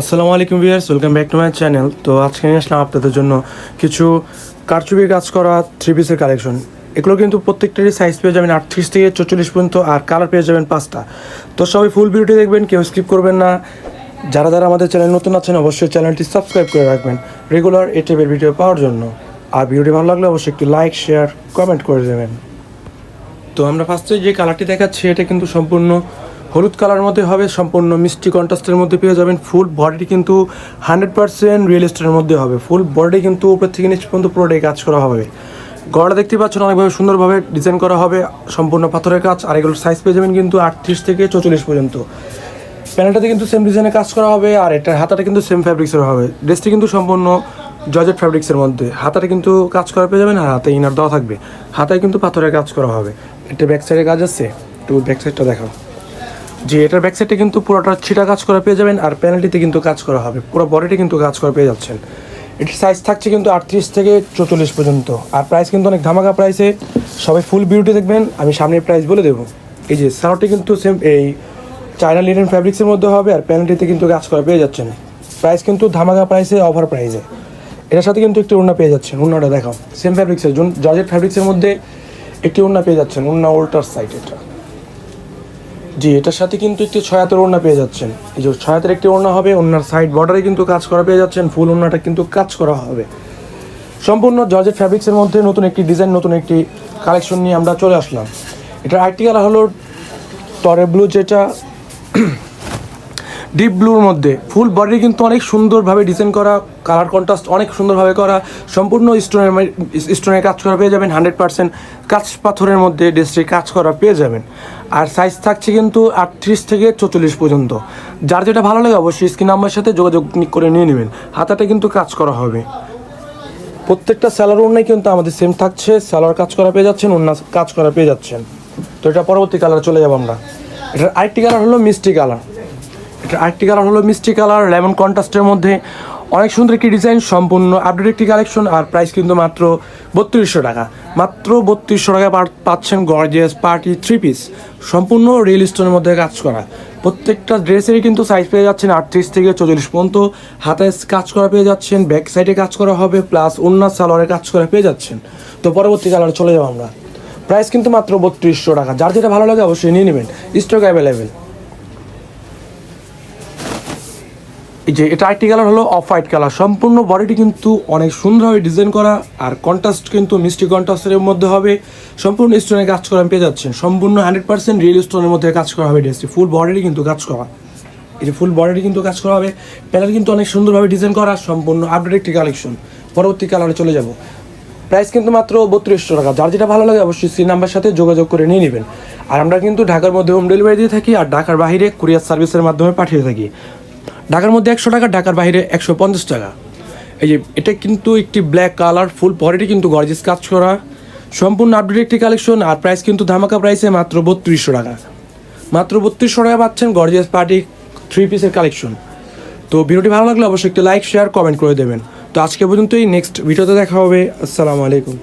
আসসালামু আলাইকুম viewers, welcome back to my channel. তো আজকে নিয়ে আসলাম আপনাদের জন্য কিছু কারচুপি কাজ করা থ্রি পিসের কালেকশন এগুলো কিন্তু প্রত্যেকটারই সাইজ পেয়ে যাবেন আটত্রিশ থেকে চল্লিশ পর্যন্ত আর কালার পেয়ে যাবেন পাঁচটা। তো সবাই ফুল ভিডিওটি দেখবেন, কেউ স্কিপ করবেন না। যারা যারা আমাদের চ্যানেল নতুন আছেন, অবশ্যই চ্যানেলটি সাবস্ক্রাইব করে রাখবেন রেগুলার এই টাইপের ভিডিও পাওয়ার জন্য। আর ভিডিওটি ভালো লাগলে অবশ্যই একটু লাইক শেয়ার কমেন্ট করে দেবেন। তো আমরা ফার্স্টে যে কালারটি দেখাচ্ছি, এটা কিন্তু সম্পূর্ণ হলুদ কালার মধ্যে হবে, সম্পূর্ণ মিষ্টি কন্ট্রাস্টের মধ্যে পেয়ে যাবেন ফুল বডিটি কিন্তু হান্ড্রেড পার্সেন্ট রিয়েল এস্টেটের মধ্যে হবে। ফুল বডি কিন্তু উপর থেকে নিচ পর্যন্ত পুরোটাই কাজ করা হবে। গড়া দেখতে পাচ্ছেন অনেকভাবে সুন্দরভাবে ডিজাইন করা হবে, সম্পূর্ণ পাথরের কাজ, আর এগুলোর সাইজ পেয়ে যাবেন কিন্তু আটত্রিশ থেকে চৌচল্লিশ পর্যন্ত। প্যানেলটাতে কিন্তু সেম ডিজাইনে কাজ করা হবে, আর এটার হাতাটা কিন্তু সেম ফ্যাব্রিক্সের হবে। ড্রেসটি কিন্তু সম্পূর্ণ জর্জেট ফ্যাব্রিক্সের মধ্যে। হাতাটা কিন্তু কাজ করা পেয়ে যাবেন, আর হাতে ইনার দেওয়া থাকবে। হাতায় কিন্তু পাথরের কাজ করা হবে। এটা ব্যাক সাইডে কাজ আছে একটু ব্যাক সাইডটা দেখাও। যে এটার ব্যাক সাইডে কিন্তু পুরোটা ছিটা কাজ করা পেয়ে যাবেন আর প্যানেলটিতে কিন্তু কাজ করা হবে। পুরো বডিতে কিন্তু কাজ করা পেয়ে যাচ্ছেন। এটির সাইজ থাকছে কিন্তু আটত্রিশ থেকে চৌচল্লিশ পর্যন্ত। আর প্রাইস কিন্তু অনেক ধামাকা প্রাইসে সবাই ফুল বিউটি দেখবেন, আমি সামনের প্রাইস বলে দেবো। এই যে সালোয়ারটি কিন্তু সেম এই চায়না লিনেন ফ্যাব্রিক্সের মধ্যে হবে আর প্যানেলটিতে কিন্তু কাজ করা পেয়ে যাচ্ছেন। প্রাইস কিন্তু ধামাকা প্রাইসে অফার প্রাইসে এটার সাথে কিন্তু একটি ওড়না পেয়ে যাচ্ছেন, ওড়নাটা দেখাও। সেম ফ্যাব্রিক্সের জর্জেট ফ্যাব্রিক্সের মধ্যে একটি ওড়না পেয়ে যাচ্ছেন, ওড়না ওল্টার সাইড এটা জি, এটার সাথে কিন্তু একটি ছয়াতের ওড়না পেয়ে যাচ্ছেন। এই যে ছয়াতের একটি ওড়না হবে, ওড়নার সাইড বর্ডারে কিন্তু কাজ করা পেয়ে যাচ্ছেন ফুল ওড়নাটা কিন্তু কাজ করা হবে। সম্পূর্ণ জর্জেট ফ্যাব্রিক্সের মধ্যে নতুন একটি ডিজাইন নতুন একটি কালেকশন নিয়ে আমরা চলে আসলাম। এটার আরেকটি কালার হলো টরে ব্লু যেটা ডিপ ব্লুর মধ্যে। ফুল বডি কিন্তু অনেক সুন্দরভাবে ডিজাইন করা কালার কন্ট্রাস্ট অনেক সুন্দরভাবে করা, সম্পূর্ণ স্টোনের স্টোনের কাজ করা পেয়ে যাবেন হান্ড্রেড পার্সেন্ট কাঁচ পাথরের মধ্যে ড্রেসটি কাজ করা পেয়ে যাবেন। আর সাইজ থাকছে কিন্তু আটত্রিশ থেকে চৌচল্লিশ পর্যন্ত। যার যেটা ভালো লাগে অবশ্যই স্ক্রিন নাম্বারের সাথে যোগাযোগ করে নিয়ে নেবেন। হাতাটা কিন্তু কাজ করা হবে। প্রত্যেকটা স্যালার ওড়নাই কিন্তু আমাদের সেম থাকছে। স্যালার কাজ করা পেয়ে যাচ্ছেন ওড়না কাজ করা পেয়ে যাচ্ছেন। তো এটা পরবর্তী কালার চলে যাব আমরা। এটার আরেকটি কালার হলো মিষ্টি কালার এটা আরেকটি কালার হলো মিষ্টি কালার লেমন কন্ট্রাস্টের মধ্যে অনেক সুন্দর একটি ডিজাইন সম্পূর্ণ আপডেট একটি কালেকশন আর প্রাইস কিন্তু মাত্র বত্রিশশো টাকা। মাত্র বত্রিশশো টাকা পাচ্ছেন গর্জিয়াস পার্টি থ্রি পিস সম্পূর্ণ রিয়েল স্টোনের মধ্যে কাজ করা। প্রত্যেকটা ড্রেসেরই কিন্তু সাইজ পেয়ে যাচ্ছেন আটত্রিশ থেকে চল্লিশ পর্যন্ত। হাতে কাজ করা পেয়ে যাচ্ছেন ব্যাক সাইডে কাজ করা হবে প্লাস অন্য সালোয়ারে কাজ করা পেয়ে যাচ্ছেন। তো পরবর্তী কালারে চলে যাব আমরা। প্রাইস কিন্তু মাত্র বত্রিশশো টাকা। যার যেটা ভালো লাগে অবশ্যই নিয়ে নেবেন। স্টক অ্যাভেলেবেল যে এটা আরেকটি কালার হলো অফ হোয়াইট কালার সম্পূর্ণ বডিটি কিন্তু অনেক সুন্দরভাবে ডিজাইন করা, আর কন্ট্রাস্ট কিন্তু মিষ্টি কন্ট্রাস্টের মধ্যে হবে। সম্পূর্ণ স্টোনের কাজ করা আমি পেয়ে যাচ্ছেন সম্পূর্ণ হান্ড্রেড পার্সেন্ট রিয়েল স্টোনের মধ্যে কাজ করা হবে ড্রেসটি ফুল বডিটি কিন্তু কাজ করা। এই যে ফুল বডিটি কিন্তু কাজ করা হবে। প্যানেল কিন্তু অনেক সুন্দরভাবে ডিজাইন করা, সম্পূর্ণ আপডেট একটি কালেকশন পরবর্তী কালারে চলে যাব। প্রাইস কিন্তু মাত্র বত্রিশশো টাকা। যার যেটা ভালো লাগে অবশ্যই সি নাম্বার সাথে যোগাযোগ করে নিয়ে নেবেন। আর আমরা কিন্তু ঢাকার মধ্যে হোম ডেলিভারি দিয়ে থাকি, আর ঢাকার বাইরে কুরিয়ার সার্ভিসের মাধ্যমে পাঠিয়ে থাকি। ঢাকার মধ্যে একশো টাকা, ঢাকার বাইরে একশো পঞ্চাশ টাকা। এই যে, এটা কিন্তু একটি ব্ল্যাক কালার ফুল বডিটি কিন্তু গর্জিস কাজ করা। সম্পূর্ণ আপডেট একটি কালেকশন আর প্রাইস কিন্তু ধামাকা প্রাইসে মাত্র বত্রিশশো টাকা। মাত্র বত্রিশশো টাকা পাচ্ছেন গর্জিয়াস পার্টি থ্রি পিসের কালেকশন তো ভিডিওটি ভালো লাগলে অবশ্যই একটু লাইক শেয়ার কমেন্ট করে দেবেন। তো আজকে পর্যন্তই নেক্সট ভিডিওতে দেখা হবে। আসসালামু আলাইকুম।